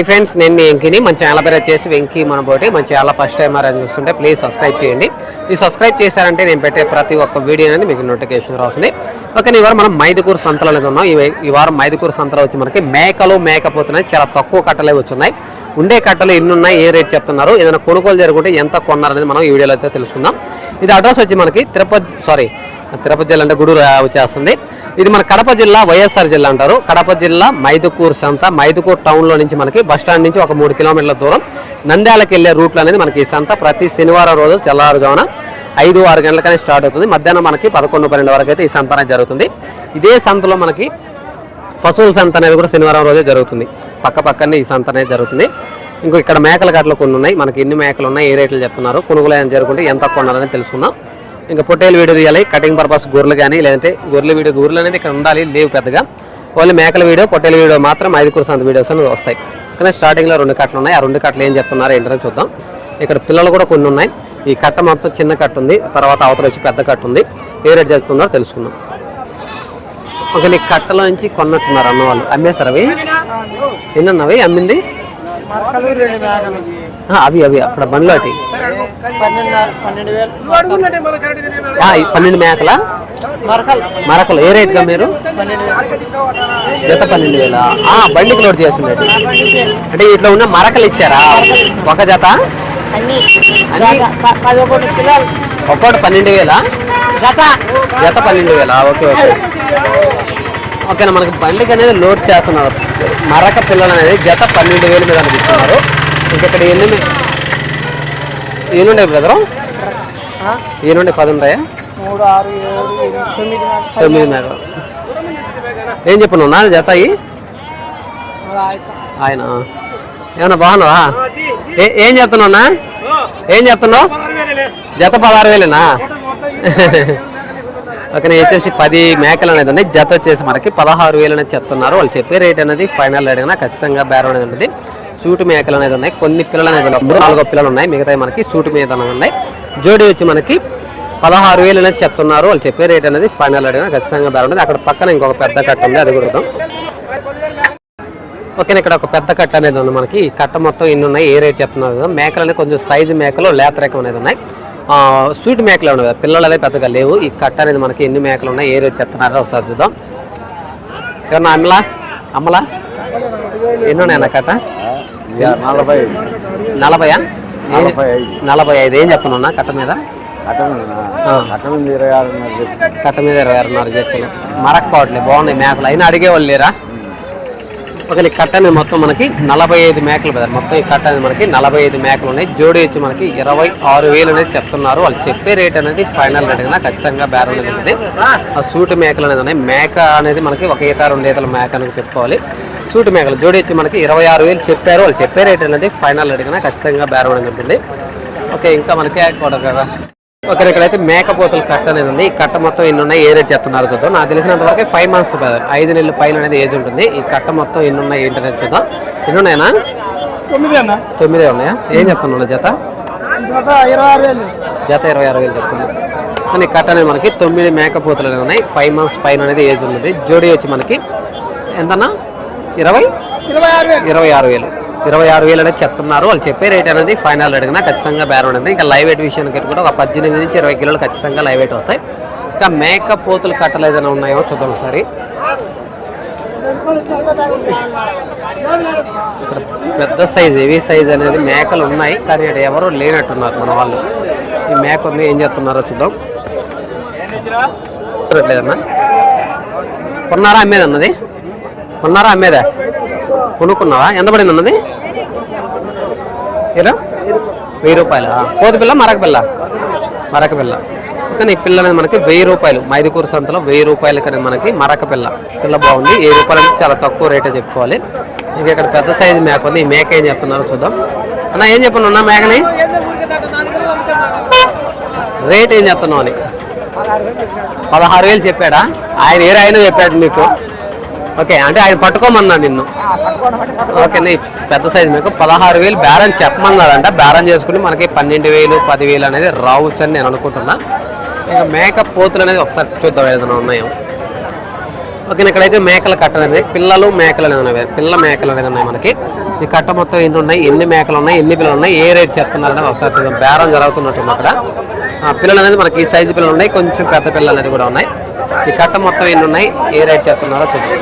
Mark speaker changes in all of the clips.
Speaker 1: Hi friends నేను మీ వెంకిని. మన channel పేరు వచ్చేసి వెంకీ మన పోటీ మన ఛానల్ ఫస్ట్ టైం అని చూస్తుంటే ప్లీజ్ సబ్స్క్రైబ్ చేయండి. ఈ సబ్స్క్రైబ్ చేశారంటే నేను పెట్టే ప్రతి ఒక్క వీడియో అనేది మీకు నోటిఫికేషన్ రాస్తుంది. ఓకే ఈ వారం మనం మైదుకూరు సంతలో అనేది ఉన్నాం ఈ ఈ వారం మైదుకూరు సంతలో వచ్చి మనకి మేకలు మేకపోతున్నాయి. చాలా తక్కువ కట్టలే వచ్చున్నాయి ఉండే కట్టలు ఎన్ని ఉన్నాయి ఏ రేట్ చెప్తున్నారు? ఏదైనా కొనుగోలు జరుగుంటే ఎంత కొన్నారనేది మనం ఈ వీడియోలో అయితే తెలుసుకుందాం. ఇది అడ్రస్ వచ్చి మనకి తిరుపతి సారీ తిరుపతి జిల్లా అంటే గుడూరు వచ్చేస్తుంది. ఇది మన కడప జిల్లా వైఎస్ఆర్ జిల్లా అంటారు. కడప జిల్లా మైదుకూరు సంత. మైదుకూరు టౌన్లో నుంచి మనకి బస్ స్టాండ్ నుంచి ఒక మూడు కిలోమీటర్ల దూరం నంద్యాలకు వెళ్ళే రూట్లు అనేది మనకి ఈ సంత. ప్రతి శనివారం రోజు తెల్లవారుజామున ఐదు ఆరు గంటలకనే స్టార్ట్ అవుతుంది. మధ్యాహ్నం మనకి పదకొండు పన్నెండు వరకు అయితే ఈ సంత అనేది జరుగుతుంది. ఇదే సంతలో మనకి పశువుల సంత అనేది కూడా శనివారం రోజే జరుగుతుంది. పక్క పక్కనే ఈ సంత అనేది జరుగుతుంది. ఇంకో ఇక్కడ మేకల గట్ల కొన్ని ఉన్నాయి. మనకి ఎన్ని మేకలు ఉన్నాయి ఏ రేట్లు చెప్తున్నారు కొనుగోలు ఏమైనా జరుగుతుంటే ఎంత కొన్నారని తెలుసుకుందాం. ఇంకా పొట్టేలు వీడియో తీయాలి. కటింగ్ పర్పస్ గొర్రెలు కానీ లేదంటే గొర్రెల వీడియో గొర్రెలు అనేది ఇక్కడ ఉండాలి లేవు పెద్దగా. ఓన్లీ మేకల వీడియో పొట్టేల వీడియో మాత్రం ఐదుగురు సంత వీడియోస్ అనేవి వస్తాయి. కానీ స్టార్టింగ్లో రెండు కట్టలు ఉన్నాయి. ఆ రెండు కట్టలు ఏం చెప్తున్నారు ఏంటో చూద్దాం. ఇక్కడ పిల్లలు కూడా కొన్ని ఉన్నాయి. ఈ కట్ట మొత్తం చిన్న కట్ట ఉంది. తర్వాత అవతల వచ్చి పెద్ద కట్ట ఉంది. ఏ రేట్ చెప్తున్నారో తెలుసుకుందాం. ఒక నీ కట్టలో నుంచి కొన్నట్టున్నారు అన్న వాళ్ళు అమ్మేశారు అవి? ఎన్నన్నవి? అమ్మింది? అవి అవి అక్కడ బండ్లు అటి.
Speaker 2: పన్నెండు
Speaker 1: మేకల?
Speaker 2: మరకలు.
Speaker 1: ఏ రేట్గా మీరు? జత పన్నెండు వేల. బండికి లోడ్ చేస్తుండేది అంటే. ఇట్లా ఉన్న మరకలు ఇచ్చారా? ఒక జత? ఒక్కోటి పన్నెండు వేల?
Speaker 2: జత.
Speaker 1: జత పన్నెండు వేల. Okay okay. ఓకేనా మనకి బండికి అనేది లోడ్ చేస్తున్నారు. మరక పిల్లలు అనేది జత పన్నెండు వేల మీద అనిపిస్తున్నారు ఇక్కడ ఎన్ని ఎన్ని ఉన్నాయి బ్రదరు? ఎన్ని పది ఉన్నాయా
Speaker 2: మూడు ఆరు ఏడు ఎనిమిది తొమ్మిది నాలుగు, పది.
Speaker 1: తొమ్మిది మేకలు ఏం చెప్పను నా జత. ఆయన. ఏమన్నా బాగున్నావా? ఏ ఏం చెప్తున్నావునా ఏం చెప్తున్నావు జత పదహారు వేలేనా? ఓకే నేను వచ్చేసి పది మేకలు అనేది ఉన్నాయి. జత వచ్చేసి మనకి పదహారు వేలు అనేది చెప్తున్నారు. వాళ్ళు చెప్పే రేట్ అనేది ఫైనల్ రేట్ ఖచ్చితంగా బేరం అనేది ఉంటుంది. సూటు మేకలు అనేది ఉన్నాయి. కొన్ని పిల్లలు అనేది ఉన్నాయి. మూడు నాలుగో పిల్లలు ఉన్నాయి. మిగతా మనకి సూటు మీద ఉన్నాయి. జోడి వచ్చి మనకి పదహారు వేలు అనేది చెప్తున్నారు. వాళ్ళు చెప్పే రేట్ అనేది ఫైనల్ అడిగిన ఖచ్చితంగా ధర ఉంటుంది. అక్కడ పక్కన ఇంకొక పెద్ద కట్ట ఉంది. అది కూడా ఓకే ఇక్కడ ఒక పెద్ద కట్ట అనేది ఉంది మనకి. ఈ కట్ట మొత్తం ఎన్ని ఉన్నాయి? ఏ రేట్ చెప్తున్నారు? కదా మేకలు అనేది కొంచెం సైజు మేకలు లేత రకం అనేది ఉన్నాయి. ఆ, స్వీట్ మేకలు ఉన్నాయి? కదా పిల్లలు అనేది పెద్దగా లేవు. ఈ కట్ట అనేది మనకి ఎన్ని మేకలు ఉన్నాయి? ఏ రేట్ చెప్తున్నారో? ఒకసారి చూద్దాం. ఏమన్నా అమ్మలా అమ్మలా ఎన్ని ఉన్నాయి అన్న కట్ట?
Speaker 3: నలభై
Speaker 1: నలభయా?
Speaker 3: నలభై ఐదు.
Speaker 1: ఏం చెప్తున్నా కట్ట మీద? కట్ట మీద ఇరవై ఆరున్నర చెప్తున్నా. మరక్కోవట్లేదు బాగున్నాయి మేకలు. అయినా అడిగేవాళ్ళు లేరా? ఒక కట్ట అనేది మొత్తం మనకి నలభై ఐదు మేకలు కదా మొత్తం ఈ కట్ట అనేది మనకి నలభై ఐదు మేకలు ఉన్నాయి. జోడి వచ్చి మనకి ఇరవై ఆరు వేలు అనేది చెప్తున్నారు. వాళ్ళు చెప్పే రేట్ అనేది ఫైనల్ రేట్ కన్నా ఖచ్చితంగా బేరం అనేది ఉంటుంది ఆ సూటి మేకలు అనేది ఉన్నాయి. మేక అనేది మనకి ఒక ఈత రెండు ఈతల మేక అనేది చెప్పుకోవాలి. సూటి మేకలు జోడి వచ్చి మనకి ఇరవై ఆరు వేలు చెప్పారు. వాళ్ళు చెప్పే రేట్ అనేది ఫైనల్ కన్నా ఖచ్చితంగా బేరం అనేది ఉంటుంది ఓకే ఇంకా మనకి కూడా కదా. ఓకే ఇక్కడైతే మేకపోతల కట్ట అనేది ఉంది. ఈ కట్ట మొత్తం ఎన్ని ఉన్నాయి ఏ రేట్ చెప్తున్నారు చూద్దాం. నాకు తెలిసినంత వరకు ఫైవ్ మంత్స్ కదా. ఐదు నెలల పైన అనేది ఏజ్ ఉంటుంది. ఈ కట్ట మొత్తం ఎన్ని ఉన్నాయి ఏంటనేది చూద్దాం. ఎన్ని ఉన్నాయనా
Speaker 2: తొమ్మిది
Speaker 1: ఉన్నాయా? ఏం చెప్తున్నా జత?
Speaker 2: జత ఇరవై ఆరు వేలు.
Speaker 1: చెప్తుంది కానీ కట్ట అనేది మనకి తొమ్మిది మేకపోతలు అనేవి ఉన్నాయి. ఫైవ్ మంత్స్ పైన అనేది ఏజ్ ఉన్నది. జోడీ వచ్చి మనకి ఎంతన్నా? ఇరవై?
Speaker 2: ఇరవై ఆరు వేలు.
Speaker 1: ఇరవై ఆరు వేలు. ఇరవై ఆరు వేలు అనేది చెప్తున్నారు. వాళ్ళు చెప్పే రేట్ అనేది ఫైనల్ కన్నా ఖచ్చితంగా బేరం ఉంటుంది ఇంకా లైవ్ వెయిట్ విషయానికి కూడా ఒక పద్దెనిమిది నుంచి ఇరవై కిలోలు ఖచ్చితంగా లైవ్ వెయిట్ వస్తాయి. ఇంకా మేక పోతులు కట్టలు ఏదైనా ఉన్నాయో చూద్దాం ఒకసారి. ఇక్కడ పెద్ద సైజ్ హెవీ సైజ్ అనేది మేకలు ఉన్నాయి. కానీ ఇక్కడ ఎవరు లేనట్టున్నారు మన వాళ్ళు. ఈ మేక ఏం చేస్తున్నారో చూద్దాం. లేదన్నా కొన్నారా అమ్మేది అన్నది? కొన్నారా అమ్మేదా కొనుక్కున్నావా? ఎంత పడింది అన్నది? ఏరా? వెయ్యి రూపాయలు? కోతి పిల్ల మరక పిల్ల? మరక పిల్ల. కానీ ఈ పిల్ల అనేది మనకి వెయ్యి రూపాయలు. మైదుకూరు సంతలో వెయ్యి రూపాయలు కానీ మనకి మరక పిల్ల. పిల్ల బాగుంది. ఏ రూపాయలు అంటే చాలా తక్కువ రేటే చెప్పుకోవాలి. ఇంకా ఇక్కడ పెద్ద సైజు మేక ఉంది. ఈ మేక ఏం చెప్తున్నారో చూద్దాం. అన్న ఏం చెప్పను మేకని? రేట్ ఏం చెప్తున్నావు అని? పదహారు వేలు చెప్పాడా? ఆయన ఏ ఆయన చెప్పాడు మీకు. ఓకే అంటే ఆయన పట్టుకోమన్నాడు నిన్ను. ఓకే పెద్ద సైజు మీకు పదహారు వేలు బేరం చెప్పమన్నారంట. బేరం చేసుకుని మనకి పన్నెండు వేలు పదివేలు అనేది రావచ్చు అని నేను అనుకుంటున్నా. ఇంకా మేకప్ పోతులు అనేది ఒకసారి చూద్దాం ఏదైనా ఉన్నాయో. ఓకే ఇక్కడైతే మేకల అనేది. పిల్లలు మేకలు అనేది ఉన్నాయి. పిల్ల మేకలు అనేది ఉన్నాయి మనకి. ఈ కట్ట మొత్తం ఎన్ని ఉన్నాయి? ఎన్ని మేకలు ఉన్నాయి? ఎన్ని పిల్లలు ఉన్నాయి? ఏ రేట్ చెప్తున్నారని ఒకసారి చూద్దాం. బేరం జరుగుతున్నట్టుంది అక్కడ. పిల్లలు అనేది మనకి ఈ సైజు పిల్లలు ఉన్నాయి. కొంచెం పెద్ద పిల్లలు అనేది కూడా ఉన్నాయి. ఈ కట్ట మొత్తం ఎన్ని ఉన్నాయి? ఏ రేట్ చెప్తున్నారో చూద్దాం.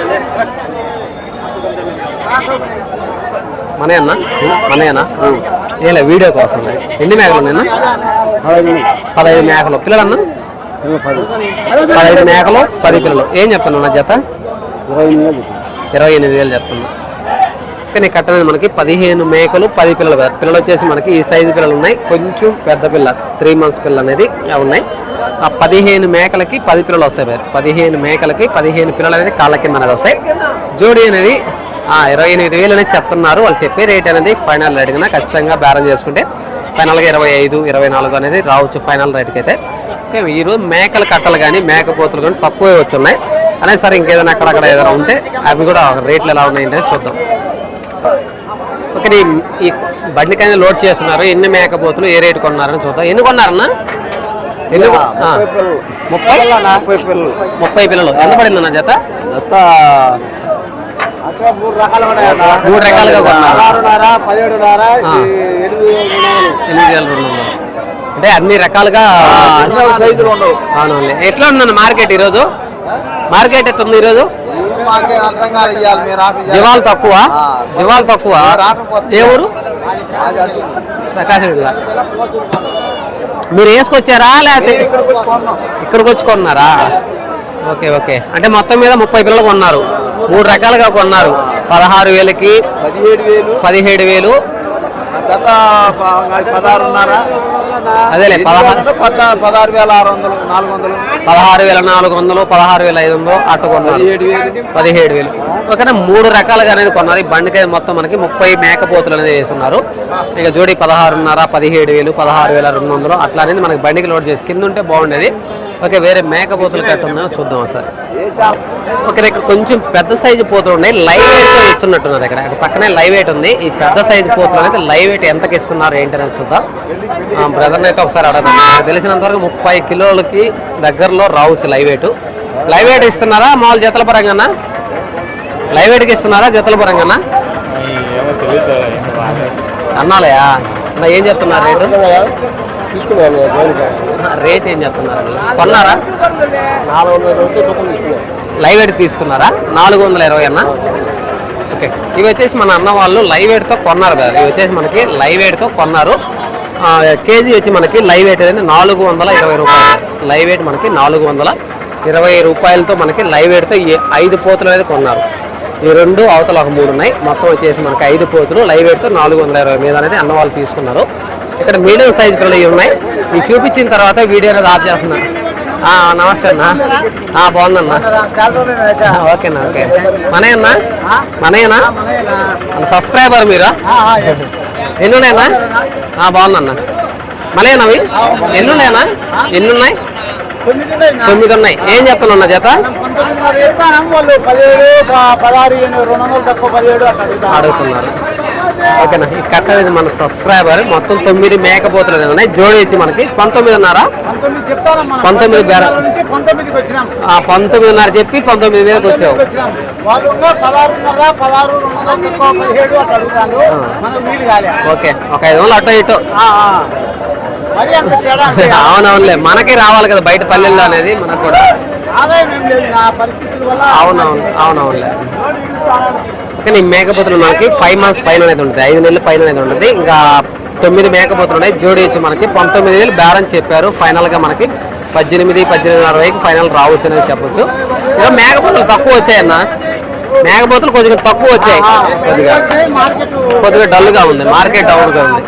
Speaker 1: మనయన్నా మనయన్నా ఏలే వీడియో కోసం ఎన్ని మేకలు ఉన్నాయన్నా? పదహైదు మేకలు. పిల్లలన్నా? పదహైదు మేకలు పది పిల్లలు. ఏం చెప్తున్నా నా జత?
Speaker 3: ఇరవై ఎనిమిది
Speaker 1: వేలు చెప్తున్నా. చక్కని కట్టఅనేది మనకి. పదిహేను మేకలు పది పిల్లలు పిల్లలు వచ్చేసి మనకి ఈ సైజు పిల్లలు ఉన్నాయి కొంచెం పెద్ద పిల్ల త్రీ మంత్స్ పిల్ల అనేది ఉన్నాయి. ఆ పదిహేను మేకలకి పది పిల్లలు వస్తాయి పదిహేను మేకలకి పదిహేను పిల్లలు అనేది కాళ్ళ కింద అనేది వస్తాయి. జోడీ అనేది ఇరవై ఎనిమిది వేలు అనేది చెప్తున్నారు. వాళ్ళు చెప్పే రేట్ అనేది ఫైనల్ రేట్గా ఖచ్చితంగా బేరం చేసుకుంటే ఫైనల్గా ఇరవై ఐదు ఇరవై నాలుగు అనేది రావచ్చు ఫైనల్ రేట్కి అయితే ఓకే ఈరోజు మేకల కట్టలు కానీ మేకపోతులు కానీ తక్కువే వచ్చున్నాయి. అలాగే సరే ఇంకేదైనా అక్కడక్కడ ఏదైనా ఉంటే అవి కూడా రేట్లు ఎలా ఉన్నాయంటే చూద్దాం. ఓకే ఈ- బండికైనా లోడ్ చేస్తున్నారు ఎన్ని మేకపోతులు ఏ రేటు కొన్నారని చూద్దాం. ఎన్ని కొన్నారన్నా? ఎన్ని ముప్పై
Speaker 3: ముప్పై? పిల్లలు
Speaker 1: ముప్పై పిల్లలు. ఎంత పడింది అన్న జత?
Speaker 3: జత మూడు
Speaker 1: రకాలుగా
Speaker 3: ఎనిమిది వందలు.
Speaker 1: ఎనిమిది వేల రెండు వందలు. అంటే అన్ని రకాలుగా అవునండి ఎట్లా ఉందన్న మార్కెట్ ఈరోజు? మార్కెట్ ఎట్లా ఉంది ఈరోజు
Speaker 3: మాకే అర్థం కాదు ఇవ్వాలి మీరు ఆటలు చేయాలి.
Speaker 1: జివాల్ తక్కువ?
Speaker 3: ఆ.
Speaker 1: జివాల్ తక్కువ? ఏ ఊరు. ప్రకాశం జిల్లా మీరు వేసుకొచ్చారా లేకపోతే
Speaker 3: ఇక్కడికి వచ్చి
Speaker 1: కొన్నారా? Okay okay. అంటే మొత్తం మీద ముప్పై పిల్లలు కొన్నారు. మూడు రకాలుగా కొన్నారు. పదహారు వేలకి
Speaker 3: పదిహేడు వేలు.
Speaker 1: పదిహేడు వేలు.
Speaker 3: గత పదహారున్నర.
Speaker 1: అదేలే పదహారు
Speaker 3: వేల ఆరు వందలు నాలుగు వందలు.
Speaker 1: పదహారు వేల నాలుగు వందలు పదహారు వేల ఐదు వందలు అట్టు కొన్నారు
Speaker 3: పదిహేడు వేలు.
Speaker 1: ఓకేనా మూడు రకాలుగా అనేది కొన్నారు. ఈ బండికి మొత్తం మనకి ముప్పై మేకపోతులు అనేది వేస్తున్నారు. ఇక జోడి పదహారున్నర పదిహేడు వేలు పదహారు వేల రెండు వందలు అట్లా అనేది మనకి బండికి లోడ్ చేసి కింద ఉంటే బాగుండేది. ఓకే వేరే మేకపోతులు కట్టుందో చూద్దాం ఒకసారి. ఓకే ఇక్కడ కొంచెం పెద్ద సైజు పోతులు ఉన్నాయి. లైవ్ వెయిట్తో ఇస్తున్నట్టున్నారు ఇక్కడ. పక్కనే లైవ్ వెయిట్ ఉంది. ఈ పెద్ద సైజు పోతులు అనేది లైవ్ వెయిట్ ఎంతకి ఇస్తున్నారు ఏంటి అనేది చూద్దాం. బ్రదర్ అయితే ఒకసారి అడగదు నాకు తెలిసినంత వరకు ముప్పై కిలోలకి దగ్గరలో రావచ్చు లైవ్ వెయిట్ లైవ్ వెయిట్ ఇస్తున్నారా? మామూలు జతల పరంగానా? లైవ్ వెయిట్కి ఇస్తున్నారా? జతల పరంగానా? అన్నాలయా? అన్న ఏం చెప్తున్నారు రేటు?
Speaker 3: తీసుకున్నాను
Speaker 1: రేట్ ఏం చెప్తున్నారు? కొన్నారా?
Speaker 3: నాలుగు వందల రూపాయలు తీసుకున్నాను
Speaker 1: లైవ్ వెయిట్ తీసుకున్నారా? నాలుగు వందల ఇరవై అన్న? ఓకే. ఇవి వచ్చేసి మన అన్న వాళ్ళు లైవ్ వెయిట్తో కొన్నారు కదా. ఇవి వచ్చేసి మనకి లైవ్ వెయిట్తో కొన్నారు. కేజీ వచ్చి మనకి లైవ్ ఎయిట్ అనేది నాలుగు వందల ఇరవై రూపాయలు. లైవ్ ఎయిట్ మనకి నాలుగు వందల ఇరవై రూపాయలతో మనకి లైవ్ ఎయిట్తో ఈ ఐదు పోతులు అనేది కొన్నారు. ఈ రెండు అవతల ఒక మూడు ఉన్నాయి. మొత్తం వచ్చేసి మనకి ఐదు పోతులు. లైవ్ ఎయిట్తో నాలుగు వందల ఇరవై మీద అనేది అన్న వాళ్ళు తీసుకున్నారు. ఇక్కడ మీడియం సైజ్ పిల్లలు ఉన్నాయి. ఇవి చూపించిన తర్వాత వీడియో అనేది ఆఫ్ చేస్తున్నారు. ఆ, నమస్తే అన్న. బాగుందన్నా. ఓకేనా ఓకే మనయన్నా మనయేనా సబ్స్క్రైబర్ మీరా? ఎన్ని ఉన్నాయన్నా బాగుందన్న. మనయేనా అవి? ఎన్ని ఉన్నాయన్నా ఎన్ని ఉన్నాయి తొమ్మిది ఉన్నాయి ఏం చెప్తున్నా జత. అడుగుతున్నారు. ఓకేనా? ఈ కట్ట అనేది మన సబ్స్క్రైబర్ మొత్తం తొమ్మిది మేకపోతులు అనేవి ఉన్నాయి. జోడి వచ్చి మనకి పంతొమ్మిదిన్నర?
Speaker 3: పంతొమ్మిది
Speaker 1: బేరం. ఆ, పంతొమ్మిదిన్నర చెప్పి పంతొమ్మిది మీదకి వచ్చావు. ఓకే ఒక ఐదు వందలు అటో ఇటో. అవునవునులే మనకి రావాలి కదా బయట పల్లెల్లో అనేది మనకు కూడా. అవునవును అవునవునులే. ఓకే నీ మేకపోతులు మనకి ఫైవ్ మంత్స్ పైన అనేది ఉంటుంది ఐదు నెలల పైన అనేది ఉంటుంది ఇంకా తొమ్మిది మేకపోతులు ఉన్నాయి జోడి వచ్చి మనకి పంతొమ్మిది వేలు బేరం చెప్పారు ఫైనల్గా మనకి పద్దెనిమిది పద్దెనిమిది అరవైకి ఫైనల్ రావచ్చు అనేది చెప్పొచ్చు ఇంకా మేకపోతులు తక్కువ వచ్చాయన్న మేకపోతులు కొద్దిగా తక్కువ వచ్చాయి కొద్దిగా కొద్దిగా డల్గా ఉంది మార్కెట్ డౌన్గా ఉంది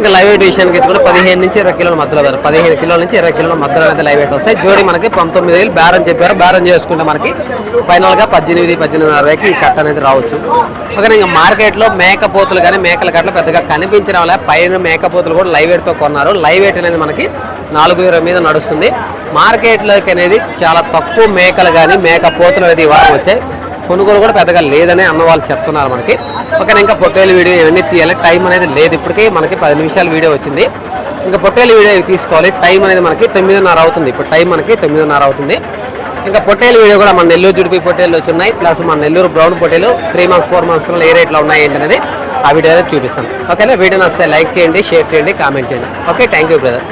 Speaker 1: ఇంకా లైవ్ వెయిట్ విషయానికి అయితే కూడా పదిహేను నుంచి ఇరవై కిలోల మధ్యలో ధర. పదిహేను కిలోల నుంచి ఇరవై కిలోల మధ్యలో అయితే లైవ్ వెయిట్ వస్తాయి. జోడి మనకి పంతొమ్మిది వేలు బేరం చెప్పారు. బేరం చేసుకుంటే మనకి ఫైనల్గా పద్దెనిమిది పద్దెనిమిది ఈ కట్ట అనేది రావచ్చు. ఓకే ఇంకా మార్కెట్లో మేకపోతులు కానీ మేకల కట్టలు పెద్దగా కనిపించడం వల్ల పైన మేకపోతులు కూడా లైవ్ వెయిట్తో కొన్నారు. లైవ్ వెయిట్ అనేది మనకి నాలుగు ఇరవై మీద నడుస్తుంది. మార్కెట్లోకి అనేది చాలా తక్కువ మేకలు కానీ మేకపోతులు అనేది ఈ వచ్చాయి. కొనుగోలు కూడా పెద్దగా లేదని అన్న వాళ్ళు చెప్తున్నారు మనకి. ఓకే ఇంకా పొట్టేలు వీడియో ఇవన్నీ తీయాలి. టైం అనేది లేదు. ఇప్పటికే మనకి పది నిమిషాల వీడియో వచ్చింది. ఇంకా పొట్టేలు వీడియో తీసుకోవాలి. టైం అనేది మనకి తొమ్మిదిన్నర అవుతుంది. ఇప్పుడు టైం మనకి తొమ్మిదిన్నర అవుతుంది. ఇంకా పొట్టేలు వీడియో కూడా మన నెల్లూరు జుడిపి పొట్టేలు వచ్చి ఉన్నాయి. ప్లస్ మన నెల్లూరు బ్రౌన్ పొట్టేలు త్రీ మంత్స్ ఫోర్ మంత్స్ ఏ రేట్లో ఉన్నాయి ఏంటనేది ఆ వీడియో అయితే చూపిస్తాను. ఓకేనా వీడియో నచ్చితే లైక్ చేయండి షేర్ చేయండి కామెంట్ చేయండి. Okay thank you brother